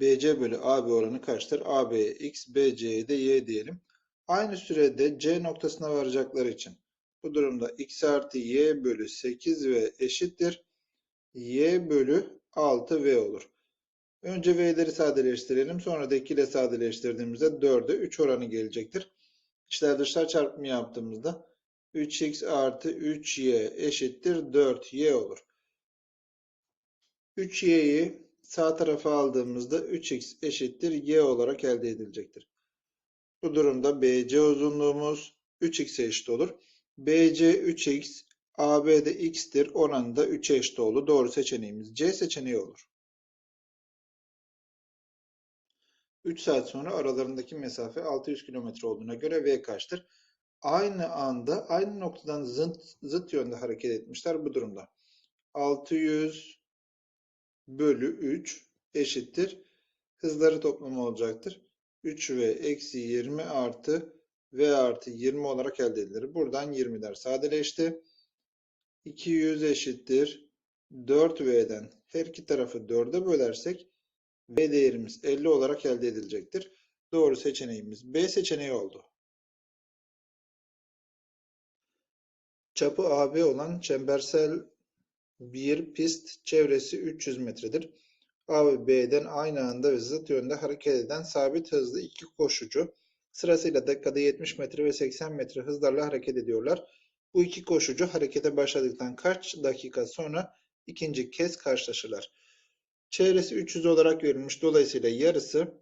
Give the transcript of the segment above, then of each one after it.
BC bölü AB oranı kaçtır? AB'ye x, BC'ye de y diyelim. Aynı sürede C noktasına varacakları için bu durumda x artı y bölü 8 v eşittir. y bölü 6v olur. Önce v'leri sadeleştirelim. Sonra da 2 ile sadeleştirdiğimizde 4'e 3 oranı gelecektir. İçler dışlar çarpımı yaptığımızda 3x artı 3y eşittir 4y olur. 3y'yi sağ tarafa aldığımızda 3x eşittir y olarak elde edilecektir. Bu durumda BC uzunluğumuz 3x'e eşit olur. BC 3x, AB de x'tir. Oranı da 3'e eşit oldu. Doğru seçeneğimiz C seçeneği olur. 3 saat sonra aralarındaki mesafe 600 km olduğuna göre V kaçtır? Aynı anda aynı noktadan zıt, zıt yönde hareket etmişler bu durumda. 600 bölü 3 eşittir. Hızları toplamı olacaktır. 3V eksi 20 artı V artı 20 olarak elde edilir. Buradan 20'ler sadeleşti. 200 eşittir. 4V'den her iki tarafı 4'e bölersek V değerimiz 50 olarak elde edilecektir. Doğru seçeneğimiz B seçeneği oldu. Çapı AB olan çembersel bir pist çevresi 300 metredir. A ve B'den aynı anda ve zıt yönde hareket eden sabit hızlı iki koşucu sırasıyla dakikada 70 metre ve 80 metre hızlarla hareket ediyorlar. Bu iki koşucu harekete başladıktan kaç dakika sonra ikinci kez karşılaşırlar. Çevresi 300 olarak verilmiş. Dolayısıyla yarısı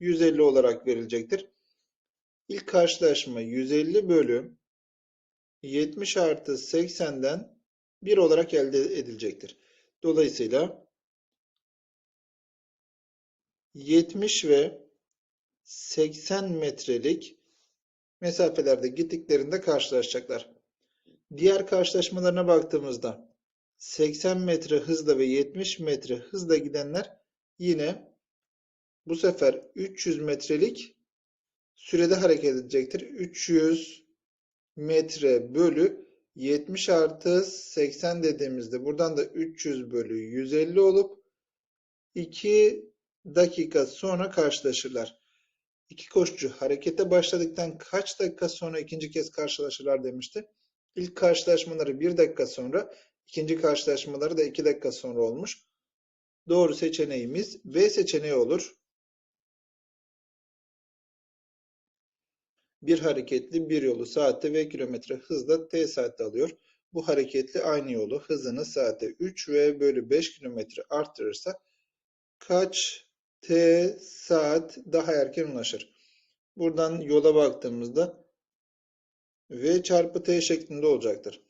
150 olarak verilecektir. İlk karşılaşma 150 bölü 70 artı 80'den 1 olarak elde edilecektir. Dolayısıyla 70 ve 80 metrelik mesafelerde gittiklerinde karşılaşacaklar. Diğer karşılaşmalarına baktığımızda 80 metre hızla ve 70 metre hızla gidenler yine bu sefer 300 metrelik sürede hareket edecektir. 300 metre bölü 70 artı 80 dediğimizde buradan da 300 bölü 150 olup 2 dakika sonra karşılaşırlar. İki koşucu harekete başladıktan kaç dakika sonra ikinci kez karşılaşırlar demişti. İlk karşılaşmaları 1 dakika sonra, ikinci karşılaşmaları da 2 dakika sonra olmuş. Doğru seçeneğimiz B seçeneği olur. Bir hareketli bir yolu saatte ve kilometre hızla t saatte alıyor. Bu hareketli aynı yolu hızını saatte 3 v bölü 5 kilometre arttırırsa kaç t saat daha erken ulaşır? Buradan yola baktığımızda v çarpı t şeklinde olacaktır.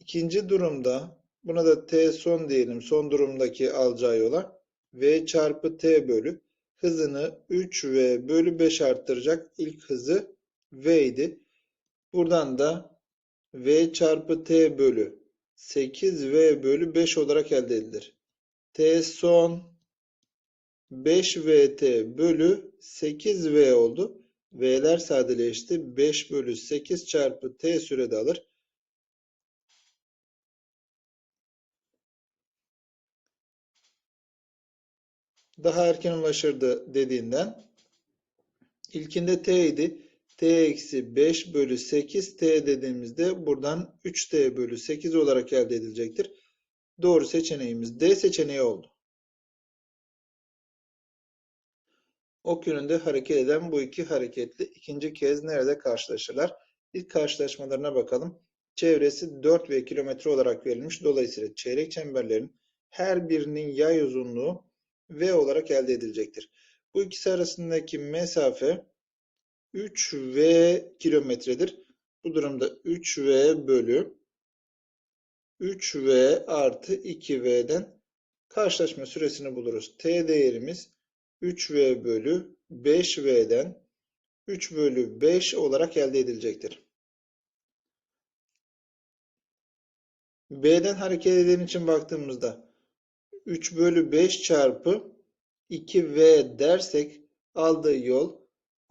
İkinci durumda buna da t son diyelim. Son durumdaki alacağı yola v çarpı t bölü hızını 3v bölü 5 arttıracak. İlk hızı v idi. Buradan da v çarpı t bölü 8v bölü 5 olarak elde edilir. t son 5vt bölü 8v oldu. V'ler sadeleşti. 5 bölü 8 çarpı t sürede alır. Daha erken ulaşırdı dediğinden. İlkinde t idi. t eksi 5 bölü 8 t dediğimizde buradan 3t bölü 8 olarak elde edilecektir. Doğru seçeneğimiz D seçeneği oldu. Ok yönünde hareket eden bu iki hareketli ikinci kez nerede karşılaşırlar? İlk karşılaşmalarına bakalım. Çevresi 4 v kilometre olarak verilmiş. Dolayısıyla çeyrek çemberlerin her birinin yay uzunluğu v olarak elde edilecektir. Bu ikisi arasındaki mesafe 3v kilometredir. Bu durumda 3v bölü 3v artı 2v'den karşılaşma süresini buluruz. t değerimiz 3v bölü 5v'den 3 bölü 5 olarak elde edilecektir. B'den hareket eden için baktığımızda 3 bölü 5 çarpı 2v dersek aldığı yol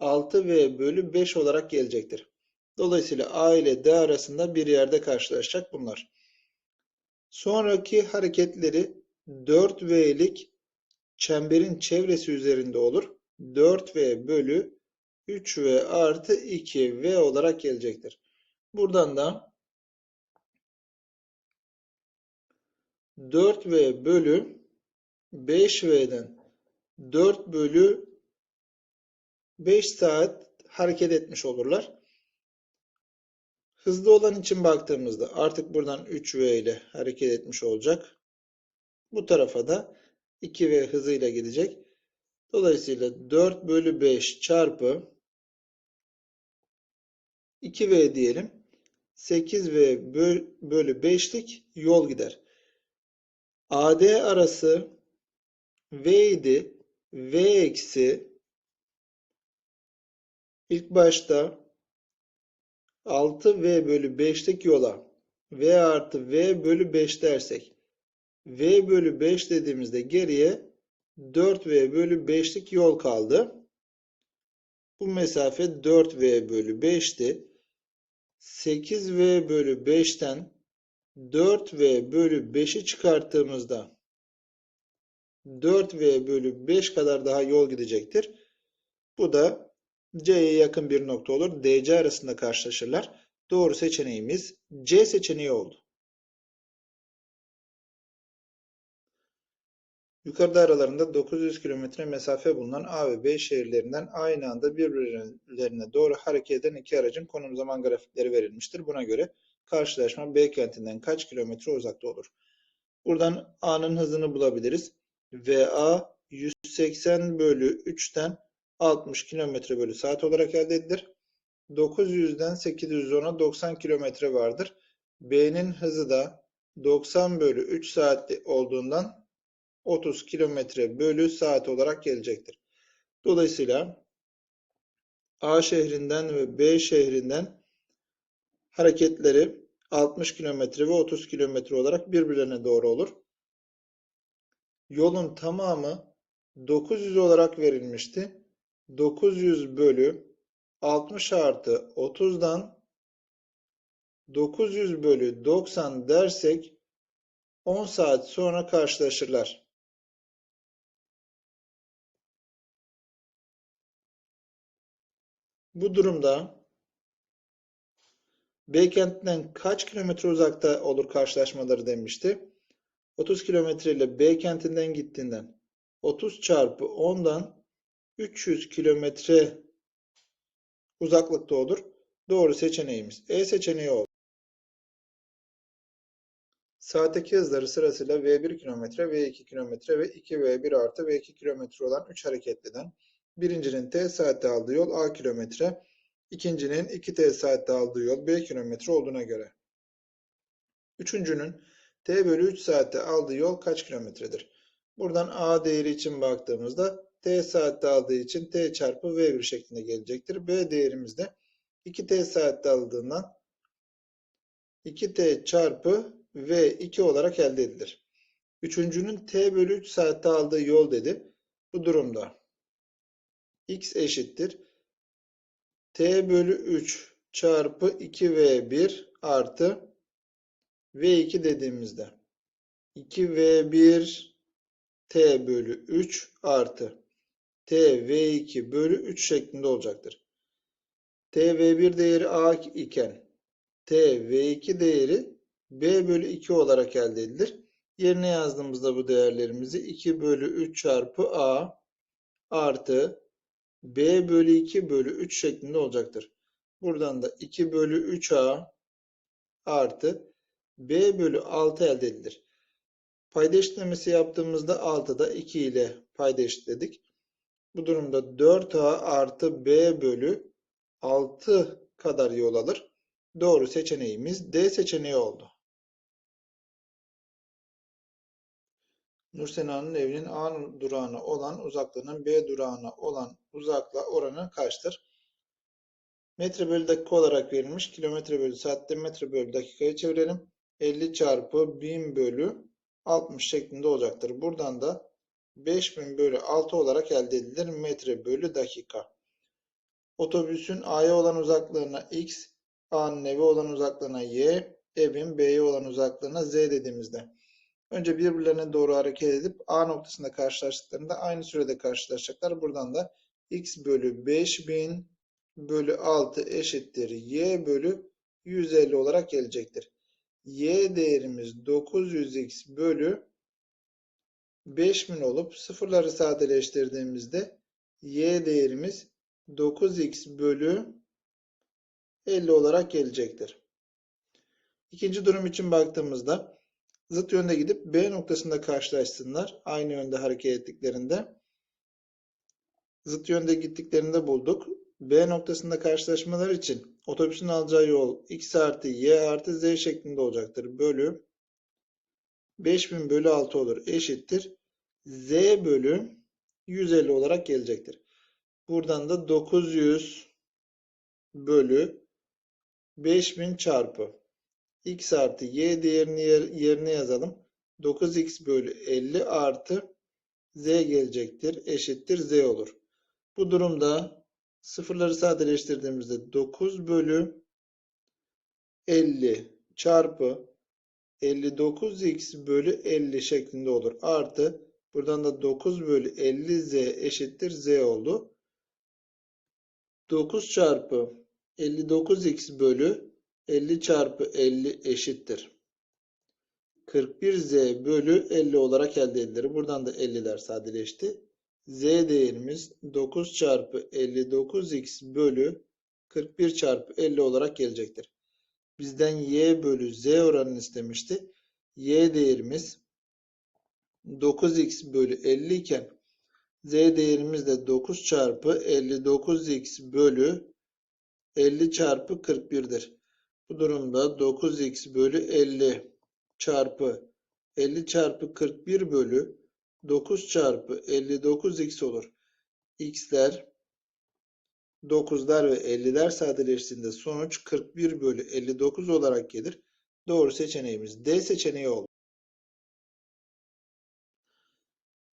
6v bölü 5 olarak gelecektir. Dolayısıyla A ile D arasında bir yerde karşılaşacak bunlar. Sonraki hareketleri 4v'lik çemberin çevresi üzerinde olur. 4V bölü 3V artı 2V olarak gelecektir. Buradan da 4V bölü 5V'den 4 bölü 5 saat hareket etmiş olurlar. Hızlı olan için baktığımızda artık buradan 3V ile hareket etmiş olacak. Bu tarafa da 2V hızıyla gidecek. Dolayısıyla 4 bölü 5 çarpı 2V diyelim. 8V bölü 5'lik yol gider. AD arası V idi. V eksi ilk başta 6V bölü 5'lik yola V artı V bölü 5 dersek V bölü 5 dediğimizde geriye 4V bölü 5'lik yol kaldı. Bu mesafe 4V bölü 5'ti. 8V bölü 5'ten 4V bölü 5'i çıkarttığımızda 4V bölü 5 kadar daha yol gidecektir. Bu da C'ye yakın bir nokta olur. DC arasında karşılaşırlar. Doğru seçeneğimiz C seçeneği oldu. Yukarıda aralarında 900 kilometre mesafe bulunan A ve B şehirlerinden aynı anda birbirlerine doğru hareket eden iki aracın konum zaman grafikleri verilmiştir. Buna göre karşılaşma B kentinden kaç kilometre uzakta olur? Buradan A'nın hızını bulabiliriz. VA 180 bölü 3'ten 60 km bölü saat olarak elde edilir. 900'den 810'a 90 km vardır. B'nin hızı da 90 bölü 3 saat olduğundan 30 km bölü saat olarak gelecektir. Dolayısıyla A şehrinden ve B şehrinden hareketleri 60 km ve 30 km olarak birbirlerine doğru olur. Yolun tamamı 900 olarak verilmişti. 900 bölü 60 artı 30'dan 900 bölü 90 dersek 10 saat sonra karşılaşırlar. Bu durumda B kentinden kaç kilometre uzakta olur karşılaşmaları demişti. 30 kilometre ile B kentinden gittiğinden 30 çarpı 10'dan 300 kilometre uzaklıkta olur. Doğru seçeneğimiz E seçeneği oldu. Saatteki hızları sırasıyla V1 km, V2 km ve 2V1 artı V2 km olan 3 hareketliden birincinin T saatte aldığı yol A kilometre, ikincinin 2T saatte aldığı yol B kilometre olduğuna göre. Üçüncünün T bölü 3 saatte aldığı yol kaç kilometredir? Buradan A değeri için baktığımızda T saatte aldığı için T çarpı V1 şeklinde gelecektir. B değerimiz de 2T saatte aldığından 2T çarpı V2 olarak elde edilir. Üçüncünün T bölü 3 saatte aldığı yol dedi. Bu durumda X eşittir. T bölü 3 çarpı 2V1 artı V2 dediğimizde 2V1 T bölü 3 artı T V2 bölü 3 şeklinde olacaktır. T V1 değeri A iken T V2 değeri B bölü 2 olarak elde edilir. Yerine yazdığımızda bu değerlerimizi 2 bölü 3 çarpı A artı B bölü 2 bölü 3 şeklinde olacaktır. Buradan da 2 bölü 3A artı B bölü 6 elde edilir. Payda eşitlemesi yaptığımızda 6'da 2 ile payda eşitledik. Bu durumda 4A artı B bölü 6 kadar yol alır. Doğru seçeneğimiz D seçeneği oldu. Nursena'nın evinin A durağına olan uzaklığının B durağına olan uzaklığa oranı kaçtır? Metre bölü dakika olarak verilmiş. Kilometre bölü saatte metre bölü dakikaya çevirelim. 50 çarpı 1000 bölü 60 şeklinde olacaktır. Buradan da 5000 bölü 6 olarak elde edilir metre bölü dakika. Otobüsün A'ya olan uzaklığına X, A'nın eve olan uzaklığına Y, evin B'ye olan uzaklığına Z dediğimizde Önce birbirlerine doğru hareket edip A noktasında karşılaştıklarında aynı sürede karşılaşacaklar. Buradan da x bölü 5000 bölü 6 eşittir y bölü 150 olarak gelecektir. y değerimiz 900x bölü 5000 olup sıfırları sadeleştirdiğimizde y değerimiz 9x bölü 50 olarak gelecektir. İkinci durum için baktığımızda zıt yönde gidip B noktasında karşılaşsınlar. Aynı yönde hareket ettiklerinde. Zıt yönde gittiklerinde bulduk. B noktasında karşılaşmalar için otobüsün alacağı yol x artı y artı z şeklinde olacaktır. Bölü 5000 bölü 6 olur. Eşittir. z bölü 150 olarak gelecektir. Buradan da 900 bölü 5000 çarpı x artı y değerini yer- yerine yazalım. 9x bölü 50 artı z gelecektir. Eşittir z olur. Bu durumda sıfırları sadeleştirdiğimizde 9 bölü 50 çarpı 59x bölü 50 şeklinde olur. Artı buradan da 9 bölü 50z eşittir z oldu. 9 çarpı 59x bölü 50 çarpı 50 eşittir. 41z bölü 50 olarak elde edilir. Buradan da 50'ler sadeleşti. z değerimiz 9 çarpı 59x bölü 41 çarpı 50 olarak gelecektir. Bizden y bölü z oranını istemişti. y değerimiz 9x bölü 50 iken z değerimiz de 9 çarpı 59x bölü 50 çarpı 41'dir. Bu durumda 9x bölü 50 çarpı 50 çarpı 41 bölü 9 çarpı 59x olur. x'ler 9'lar ve 50'ler sadeleştiğinde sonuç 41 bölü 59 olarak gelir. Doğru seçeneğimiz D seçeneği oldu.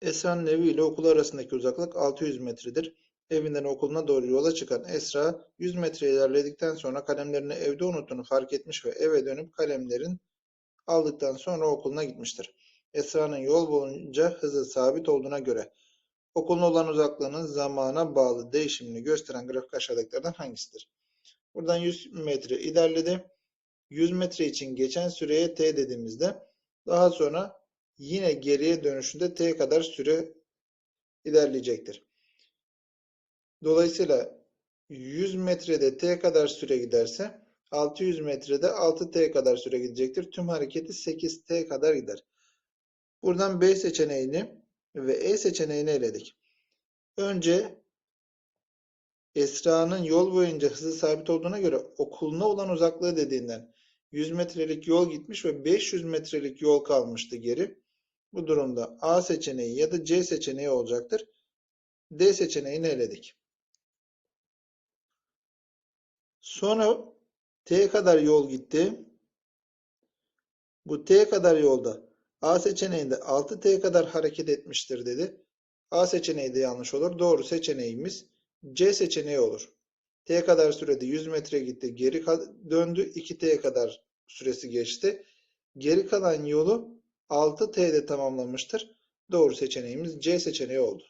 Esra'nın evi ile okulu arasındaki uzaklık 600 metredir. Evinden okuluna doğru yola çıkan Esra 100 metre ilerledikten sonra kalemlerini evde unuttuğunu fark etmiş ve eve dönüp kalemlerin aldıktan sonra okuluna gitmiştir. Esra'nın yol boyunca hızı sabit olduğuna göre okulun olan uzaklığının zamana bağlı değişimini gösteren grafik aşağıdakilerden hangisidir? Buradan 100 metre ilerledi. 100 metre için geçen süreye t dediğimizde daha sonra yine geriye dönüşünde t kadar süre ilerleyecektir. Dolayısıyla 100 metrede t kadar süre giderse 600 metrede 6t kadar süre gidecektir. Tüm hareketi 8t kadar gider. Buradan B seçeneğini ve E seçeneğini eledik. Önce Esra'nın yol boyunca hızı sabit olduğuna göre okuluna olan uzaklığı dediğinden 100 metrelik yol gitmiş ve 500 metrelik yol kalmıştı geri. Bu durumda A seçeneği ya da C seçeneği olacaktır. D seçeneğini eledik. Sonra T kadar yol gitti. Bu T kadar yolda A seçeneğinde 6T kadar hareket etmiştir dedi. A seçeneği de yanlış olur. Doğru seçeneğimiz C seçeneği olur. T kadar sürede 100 metre gitti. Geri döndü. 2T kadar süresi geçti. Geri kalan yolu 6T'de tamamlamıştır. Doğru seçeneğimiz C seçeneği oldu.